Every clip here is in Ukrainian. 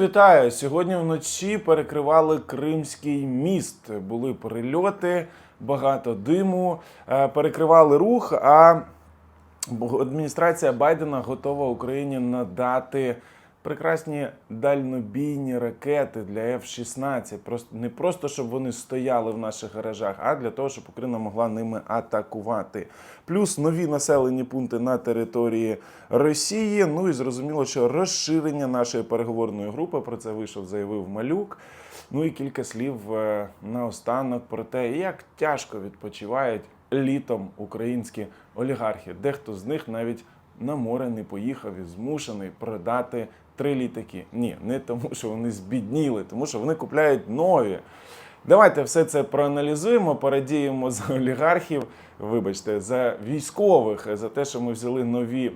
Вітаю! Сьогодні вночі перекривали Кримський міст. Були прильоти, багато диму, е, перекривали рух. А адміністрація Байдена готова Україні надати прекрасні дальнобійні ракети для F-16. Просто не просто щоб вони стояли в наших гаражах, а для того, щоб Україна могла ними атакувати. Плюс нові населені пункти на території Росії. Ну і зрозуміло, що розширення нашої переговорної групи про це вийшов, заявив Малюк. Ну і кілька слів е, наостанок про те, як тяжко відпочивають літом українські олігархи. Дехто з них навіть на море не поїхав і змушений продати три літаки. Ні, не тому, що вони збідніли, тому що вони купляють нові. Давайте все це проаналізуємо, порадіємо за олігархів, вибачте, за військових, за те, що ми взяли нові,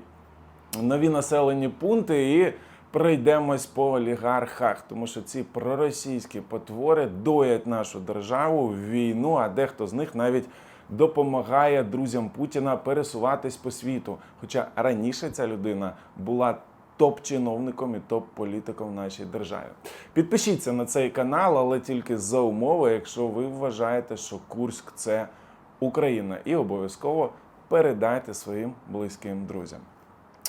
нові населені пункти і пройдемось по олігархах, тому що ці проросійські потвори доять нашу державу в війну, а дехто з них навіть допомагає друзям Путіна пересуватись по світу. Хоча раніше ця людина була топ-чиновником і топ-політиком в нашій державі. Підпишіться на цей канал, але тільки за умови, якщо ви вважаєте, що Курськ це Україна, і обов'язково передайте своїм близьким друзям.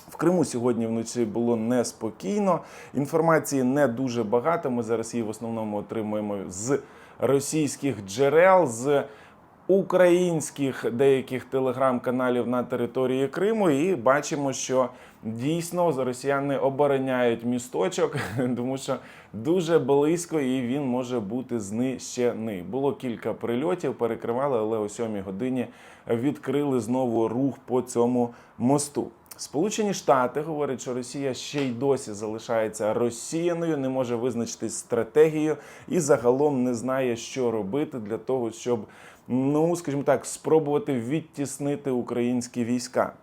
В Криму сьогодні вночі було неспокійно. Інформації не дуже багато. Ми зараз її в основному отримуємо з російських джерел, з українських деяких телеграм-каналів на території Криму, і бачимо, що дійсно росіяни обороняють місточок, тому що дуже близько і він може бути знищений. Було кілька прильотів, перекривали, але о 7 годині відкрили знову рух по цьому мосту. Сполучені Штати говорять, що Росія ще й досі залишається розсіяною, не може визначитись стратегією і загалом не знає, що робити для того, щоб, ну скажімо так, спробувати відтіснити українські війська.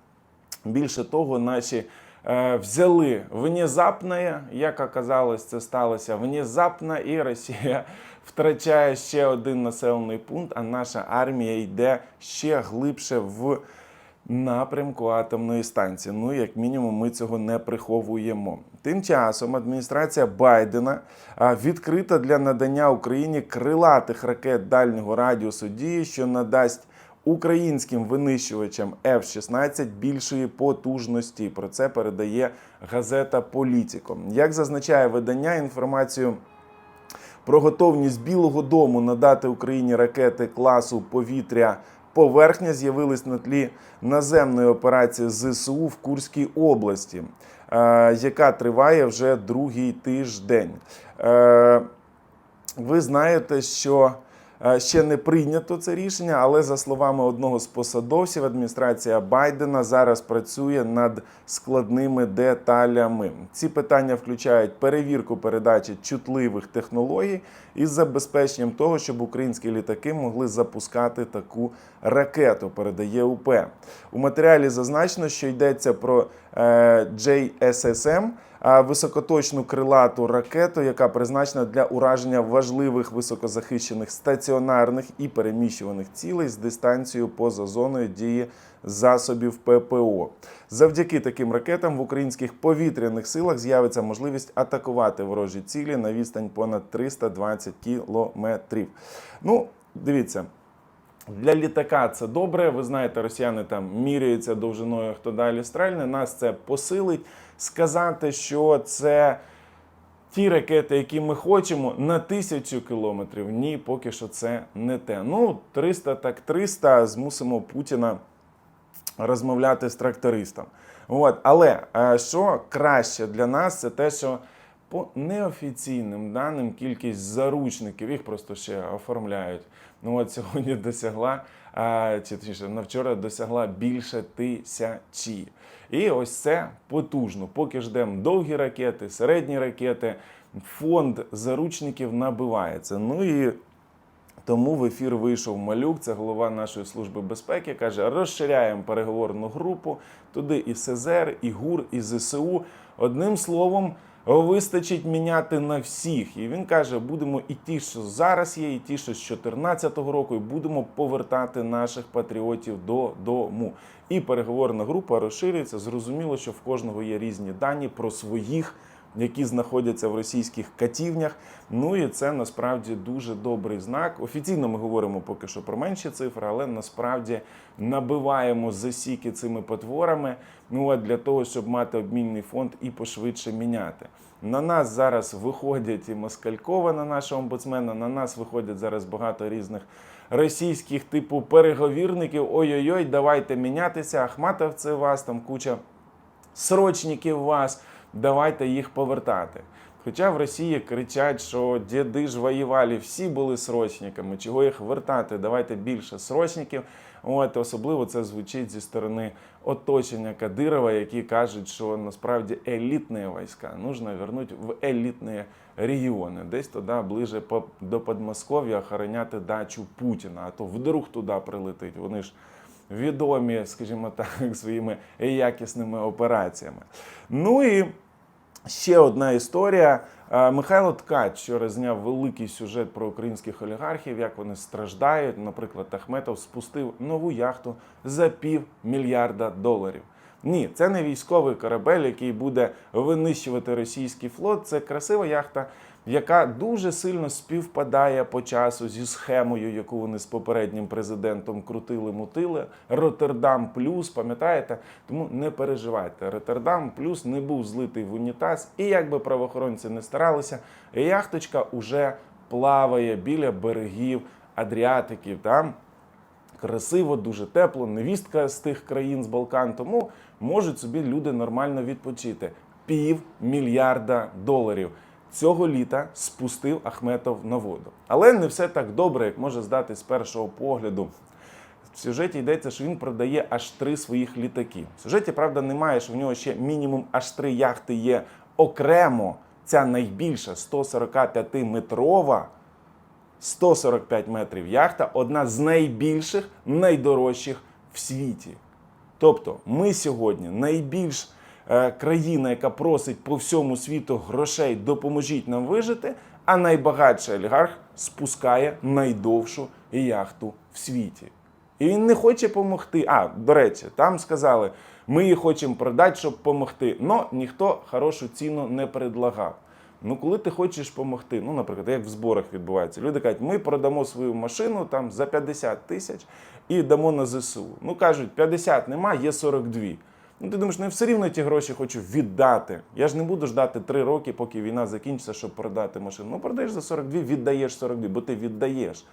Більше того, наші е, взяли внезапне, як оказалось, це сталося внезапно, і Росія втрачає ще один населений пункт, а наша армія йде ще глибше в напрямку атомної станції. Ну, як мінімум, ми цього не приховуємо. Тим часом адміністрація Байдена відкрита для надання Україні крилатих ракет дальнього радіусу дії, що надасть українським винищувачам F-16 більшої потужності. Про це передає газета Політіко. Як зазначає видання, інформацію. Про готовність Білого Дому надати Україні ракети класу повітря поверхня з'явились на тлі наземної операції ЗСУ в Курській області, е, яка триває вже другий тиждень. Е, Ви знаєте, що ще не прийнято це рішення, але за словами одного з посадовців, адміністрація Байдена зараз працює над складними деталями. Ці питання включають перевірку передачі чутливих технологій із забезпеченням того, щоб українські літаки могли запускати таку ракету. Передає УП. У матеріалі зазначено, що йдеться про е, JSSM, високоточну крилату ракету, яка призначена для ураження важливих високозахищених стаціонарних і переміщуваних цілей з дистанцією поза зоною дії засобів ППО. Завдяки таким ракетам в українських повітряних силах з'явиться можливість атакувати ворожі цілі на відстань понад 320 кілометрів. Ну, дивіться. Для літака це добре. Ви знаєте, росіяни там міряються довжиною, хто далі стрельне. Нас це посилить. Сказати, що це ті ракети, які ми хочемо, на тисячу кілометрів. Ні, поки що це не те. Ну, 300 так 300, змусимо Путіна розмовляти з трактористом. От. Але е, що краще для нас, це те, що по неофіційним даним кількість заручників, їх просто ще оформляють. Ну от сьогодні досягла, а, чи точніше, на вчора досягла більше тисячі. І ось це потужно. Поки ждемо довгі ракети, середні ракети, фонд заручників набивається. Ну і тому в ефір вийшов малюк, це голова нашої служби безпеки. каже: розширяємо переговорну групу. Туди і СЗР, і ГУР, і ЗСУ. Одним словом, вистачить міняти на всіх. І він каже: будемо і ті, що зараз є, і ті, що з 2014 року, і будемо повертати наших патріотів додому. І переговорна група розширюється. Зрозуміло, що в кожного є різні дані про своїх які знаходяться в російських катівнях. Ну і це насправді дуже добрий знак. Офіційно ми говоримо поки що про менші цифри, але насправді набиваємо засіки цими потворами. Ну а для того, щоб мати обмінний фонд і пошвидше міняти. На нас зараз виходять і Москалькова, на нашого омбудсмена. На нас виходять зараз багато різних російських типу переговірників. Ой-ой-ой, давайте мінятися. Ахматов, це вас там куча срочників вас, давайте їх повертати. Хоча в Росії кричать, що діди ж воювали, всі були срочниками, чого їх вертати, давайте більше срочників. От особливо це звучить зі сторони оточення Кадирова, які кажуть, що насправді елітні війська нужно вернути в елітні регіони, десь туди ближе до Подмосков'я охороняти дачу Путіна, а то вдруг туди прилетить. Вони ж відомі, скажімо так, своїми якісними операціями. Ну і ще одна історія. Е, Михайло Ткач вчора зняв великий сюжет про українських олігархів, як вони страждають. Наприклад, Ахметов спустив нову яхту за пів мільярда доларів. Ні, це не військовий корабель, який буде винищувати російський флот. Це красива яхта, яка дуже сильно співпадає по часу зі схемою, яку вони з попереднім президентом крутили, мутили. Роттердам плюс, пам'ятаєте? Тому не переживайте. Роттердам плюс не був злитий в унітаз, і як би правоохоронці не старалися, яхточка уже плаває біля берегів Адріатиків. Там красиво, дуже тепло, невістка з тих країн з Балкан, тому можуть собі люди нормально відпочити. Пів мільярда доларів цього літа спустив Ахметов на воду. Але не все так добре, як може здати з першого погляду. В сюжеті йдеться, що він продає аж три своїх літаки. В сюжеті, правда, немає, що в нього ще мінімум аж три яхти є окремо. Ця найбільша 145-метрова 145 метрів яхта одна з найбільших, найдорожчих в світі. Тобто, ми сьогодні найбільш країна, яка просить по всьому світу грошей, допоможіть нам вижити, а найбагатший олігарх спускає найдовшу яхту в світі. І він не хоче допомогти. А, до речі, там сказали, ми її хочемо продати, щоб допомогти. Но ніхто хорошу ціну не предлагав. Ну, коли ти хочеш допомогти, ну, наприклад, як в зборах відбувається, люди кажуть, ми продамо свою машину там за 50 тисяч і дамо на ЗСУ. Ну кажуть, 50 нема, є 42. Ну, ти думаєш, ну я все рівно ті гроші хочу віддати. Я ж не буду ждати 3 роки, поки війна закінчиться, щоб продати машину. Ну, продаєш за 42, віддаєш 42, бо ти віддаєш.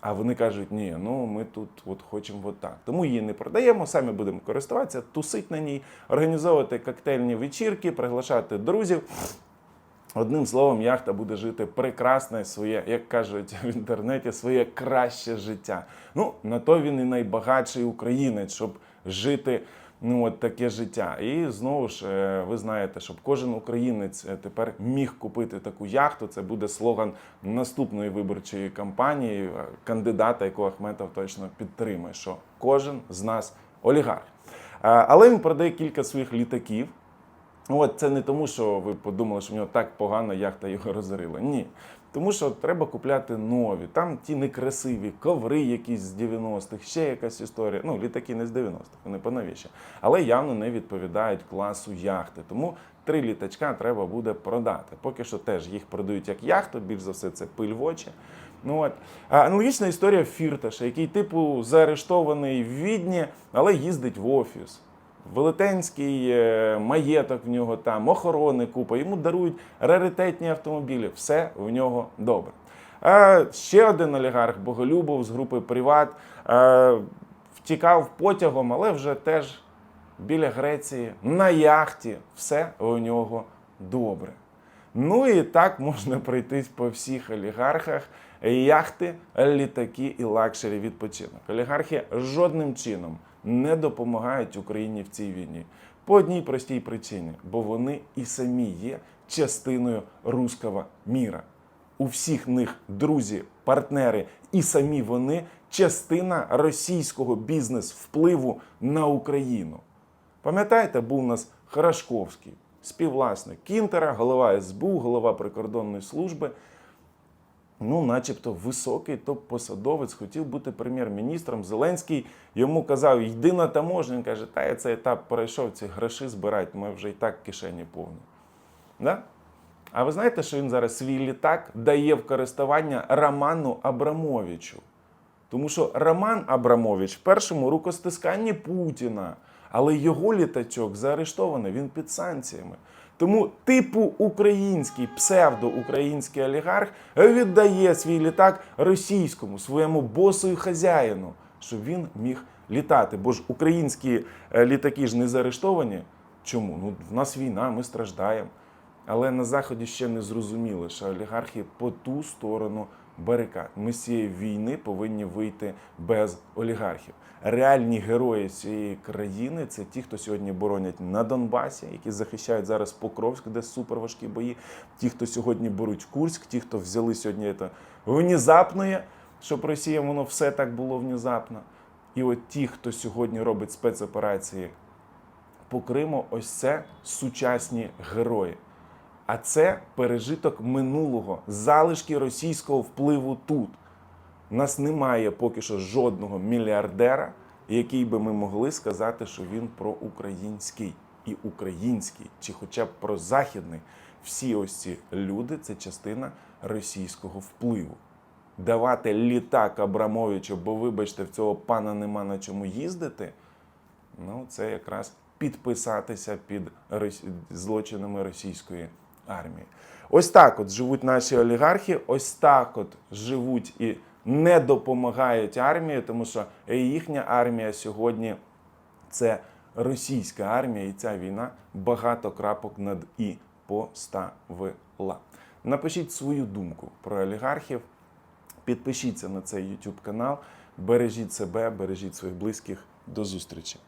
А вони кажуть, ні, ну ми тут от хочемо от так. Тому її не продаємо, самі будемо користуватися, тусити на ній, організовувати коктейльні вечірки, приглашати друзів. Одним словом, яхта буде жити прекрасне своє, як кажуть в інтернеті, своє краще життя. Ну, на то він і найбагатший українець, щоб жити ну, от таке життя. І знову ж, е, ви знаєте, щоб кожен українець е, тепер міг купити таку яхту. Це буде слоган наступної виборчої кампанії, е, кандидата, якого Ахметов точно підтримує, що кожен з нас олігарх. Але він продає кілька своїх літаків. От це не тому, що ви подумали, що в нього так погано яхта його розорила. Ні. Тому що треба купляти нові. Там ті некрасиві коври якісь з 90-х, ще якась історія. Ну, літаки не з 90-х, вони поновіші. Але явно не відповідають класу яхти. Тому три літачка треба буде продати. Поки що теж їх продають як яхту, більш за все, це пиль в очі. Ну, от. Аналогічна історія Фірташа, який, типу, заарештований в Відні, але їздить в офіс. Велетенський е, маєток в нього там, охорони купа, йому дарують раритетні автомобілі. Все в нього добре. Ще один олігарх Боголюбов з групи Приват е, втікав потягом, але вже теж біля Греції на яхті. Все у нього добре. Ну і так можна пройтись по всіх олігархах. Яхти, літаки і лакшері відпочинок. Олігархи жодним чином не допомагають Україні в цій війні. По одній простій причині, бо вони і самі є частиною руського міра. У всіх них друзі, партнери і самі вони частина російського бізнес-впливу на Україну. Пам'ятаєте, був у нас Харашковський, співвласник Кінтера, голова СБУ, голова прикордонної служби. Ну, начебто, високий топ-посадовець хотів бути прем'єр-міністром. Зеленський йому казав, йди на таможню. Каже, та я цей етап перейшов, ці гроші збирати, ми вже і так кишені повні. Да? А ви знаєте, що він зараз свій літак дає в користування Роману Абрамовичу? Тому що Роман Абрамович в першому рукостисканні Путіна, але його літачок заарештований, він під санкціями. Тому типу український, псевдоукраїнський олігарх віддає свій літак російському, своєму босу і хазяїну, щоб він міг літати. Бо ж українські е, літаки ж не заарештовані. Чому? Ну, в нас війна, ми страждаємо. Але на Заході ще не зрозуміли, що олігархи по ту сторону барикад. Ми з цієї війни повинні вийти без олігархів. Реальні герої цієї країни це ті, хто сьогодні боронять на Донбасі, які захищають зараз Покровськ, де суперважкі бої. Ті, хто сьогодні беруть Курськ, ті, хто взяли сьогодні це внезапне, щоб Росія воно все так було внезапно. І от ті, хто сьогодні робить спецоперації по Криму, ось це сучасні герої. А це пережиток минулого, залишки російського впливу тут. У нас немає поки що жодного мільярдера, який би ми могли сказати, що він проукраїнський і український, чи хоча б прозахідний. Всі ось ці люди це частина російського впливу. Давати літак Абрамовичу, бо вибачте, в цього пана нема на чому їздити. Ну, це якраз підписатися під злочинами російської армії. Ось так от живуть наші олігархи, ось так от живуть і не допомагають армії, тому що їхня армія сьогодні це російська армія, і ця війна багато крапок над і поставила. Напишіть свою думку про олігархів. Підпишіться на цей YouTube канал, бережіть себе, бережіть своїх близьких. До зустрічі!